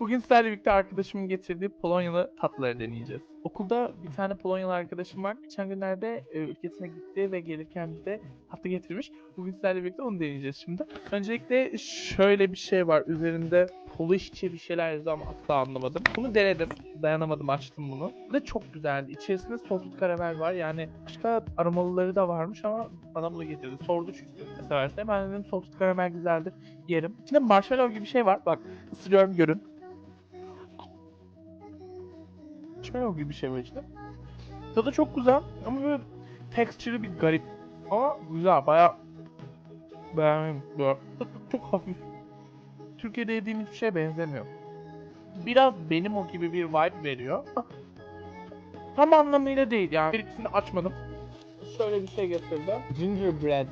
Bugün sizlerle birlikte arkadaşımın getirdiği Polonyalı tatlıları deneyeceğiz. Okulda bir tane Polonyalı arkadaşım var. Geçen günlerde e, ülkesine gitti ve gelirken bize tatlı getirmiş. Bugün sizlerle birlikte onu deneyeceğiz şimdi. Öncelikle şöyle bir şey var. Üzerinde Polişçe bir şeyler yazıyor ama asla anlamadım. Bunu denedim. Dayanamadım açtım bunu. Ve çok güzeldi. İçerisinde soslu karamel var. Yani başka aromalıları da varmış ama bana bunu getirdi. Sordu çünkü severse. Ben dedim soslu karamel güzeldir. Yerim. İçinde marshmallow gibi bir şey var. Bak ısırıyorum görün. Marshmallow gibi bir şey var içinde. Tadı çok güzel ama böyle texture'ı bir garip. Ama güzel baya beğendim. Böyle çok, hafif. Türkiye'de yediğim hiçbir şeye benzemiyor. Biraz benim o gibi bir vibe veriyor. Tam anlamıyla değil yani. Bir ikisini açmadım. Şöyle bir şey getirdim. Gingerbread.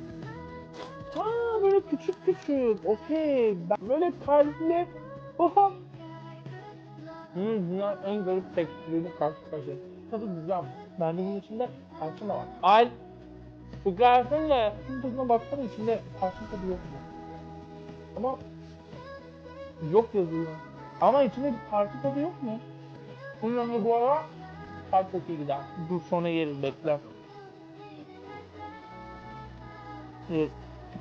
Aa böyle küçük küçük. Okey. Böyle kalpli. Oha. Hmm, dünyanın en garip tekstürüyle karşı karşıya. Tadı güzel. Bence bunun içinde tarçın da var. Al. Bu gelsene. Şunun tadına baksana içinde tarçın tadı yok mu? Ama yok yazıyor. Ama içinde bir tarçın tadı yok mu? Bunun yanında bu ara kalp çok gider. Dur sonra yeriz bekle. Evet.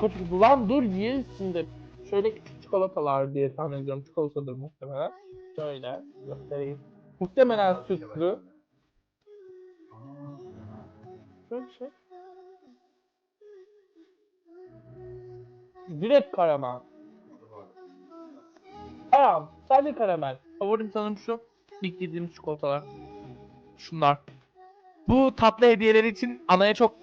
Kaç lan dur ye şimdi. Şöyle çikolatalar diye tahmin ediyorum. Çikolatadır muhtemelen. Şöyle göstereyim. Muhtemelen sütlü. Böyle bir şey. Direkt karamel. Tamam. Sadece karamel. Favorim sanırım şu. İlk yediğimiz çikolatalar. Şunlar. Bu tatlı hediyeleri için Ana'ya çok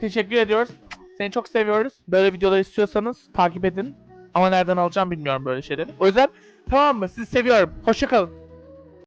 teşekkür ediyoruz. Seni çok seviyoruz. Böyle videolar istiyorsanız takip edin. Ama nereden alacağım bilmiyorum böyle şeyleri. O yüzden tamam mı? Sizi seviyorum. Hoşçakalın.